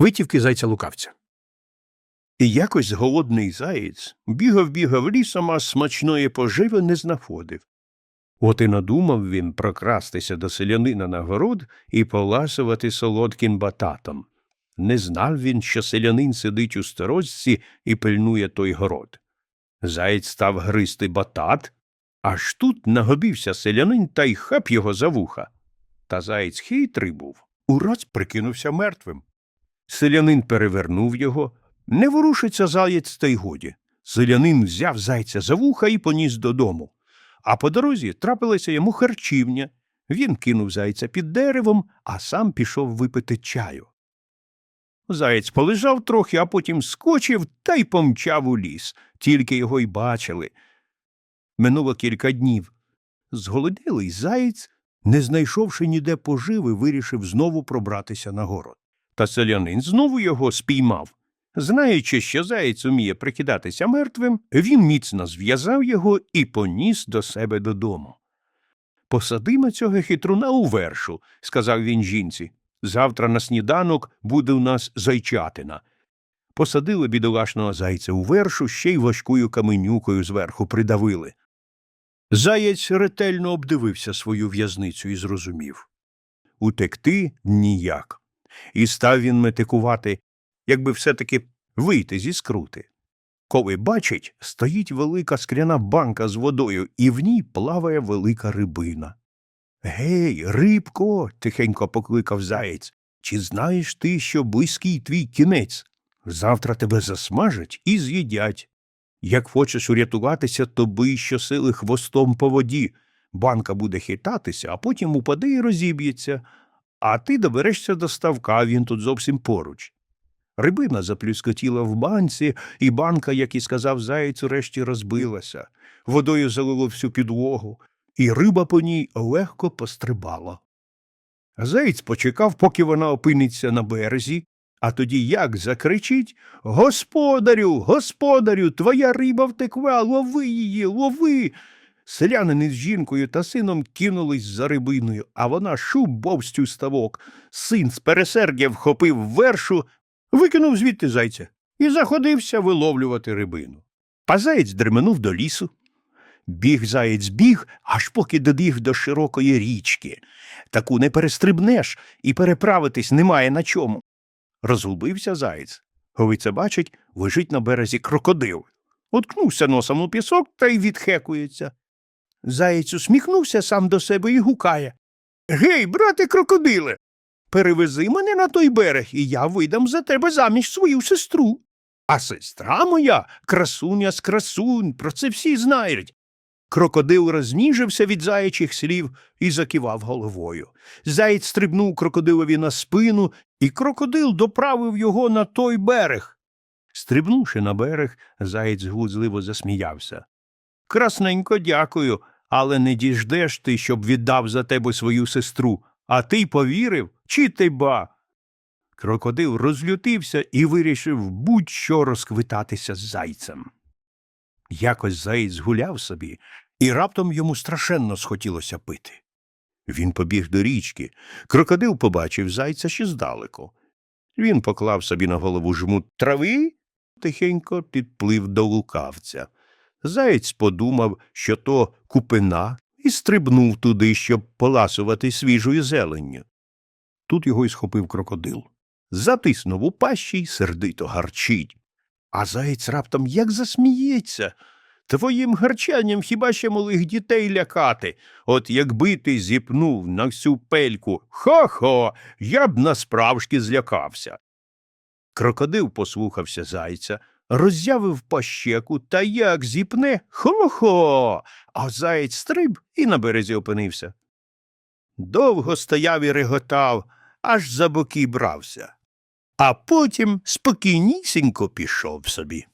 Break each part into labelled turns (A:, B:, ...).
A: Витівки зайця лукавця. І якось голодний заєць бігав бігав лісом, а смачної поживи не знаходив. От і надумав він прокрастися до селянина на город і поласувати солодким бататом. Не знав він, що селянин сидить у сторожці і пильнує той город. Заєць став гризти батат, аж тут нагобівся селянин та й хап його за вуха. Та заєць хитрий був, ураз прикинувся мертвим. Селянин перевернув його, не ворушиться заєць та й годі. Селянин взяв зайця за вуха і поніс додому. А по дорозі трапилася йому харчівня. Він кинув зайця під деревом, а сам пішов випити чаю. Заєць полежав трохи, а потім скочив та й помчав у ліс, тільки його й бачили. Минуло кілька днів. Зголоділий заєць, не знайшовши ніде поживи, вирішив знову пробратися на город. Та селянин знову його спіймав. Знаючи, що заєць уміє прикидатися мертвим, він міцно зв'язав його і поніс до себе додому. Посадимо цього хитруна у вершу, сказав він жінці. Завтра на сніданок буде у нас зайчатина. Посадили бідолашного зайця у вершу, ще й важкою каменюкою зверху придавили. Заєць ретельно обдивився свою в'язницю і зрозумів. Утекти ніяк. І став він метикувати, якби все-таки вийти зі скрути. Коли бачить, стоїть велика скляна банка з водою, і в ній плаває велика рибина. Гей, рибко, тихенько покликав заєць, чи знаєш ти, що близький твій кінець? Завтра тебе засмажать і з'їдять. Як хочеш урятуватися, то бий щосили хвостом по воді. Банка буде хитатися, а потім упаде і розіб'ється, а ти доберешся до ставка, він тут зовсім поруч. Рибина заплюскотіла в банці, і банка, як і сказав заєць, урешті розбилася. Водою залило всю підлогу, і риба по ній легко пострибала. Заєць почекав, поки вона опиниться на березі, а тоді як закричить Господарю, господарю, твоя риба втекла, лови її, лови. Селянин із жінкою та сином кинулись за рибиною, а вона шуб бовстю ставок. Син з пересердя вхопив вершу, викинув звідти зайця і заходився виловлювати рибину. А заєць дременув до лісу. Біг заєць біг, аж поки добіг до широкої річки. Таку не перестрибнеш, і переправитись немає на чому. Розгубився заєць. Говиця бачить, лежить на березі крокодил. Уткнувся носом у пісок та й відхекується. Заєць усміхнувся сам до себе і гукає. Гей, брате крокодиле, перевези мене на той берег, і я видам за тебе заміж свою сестру. А сестра моя красуня з красунь, про це всі знають. Крокодил розніжився від заячих слів і закивав головою. Заєць стрибнув крокодилові на спину, і крокодил доправив його на той берег. Стрибнувши на берег, заєць глузливо засміявся. Красненько дякую, але не діждеш ти, щоб віддав за тебе свою сестру, а ти повірив, чи ти ба? Крокодил розлютився і вирішив будь-що розквитатися з зайцем. Якось заєць гуляв собі, і раптом йому страшенно схотілося пити. Він побіг до річки. Крокодил побачив зайця ще здалеку. Він поклав собі на голову жмут трави, тихенько підплив до лукавця. Заєць подумав, що то купина, і стрибнув туди, щоб поласувати свіжою зеленню. Тут його й схопив крокодил. Затиснув у пащі й сердито гарчить. А заєць раптом як засміється. Твоїм гарчанням хіба ще малих дітей лякати? От якби ти зіпнув на всю пельку хо-хо, я б насправжки злякався. Крокодил послухався зайця, роззявив пащеку та як зіпне хо-хо, а заєць стриб і на березі опинився. Довго стояв і реготав, аж за боки брався, а потім спокійнісінько пішов собі.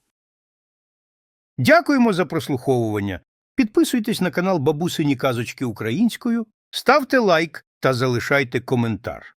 A: Дякуємо за прослуховування. Підписуйтесь на канал Бабусині Казочки Українською, ставте лайк та залишайте коментар.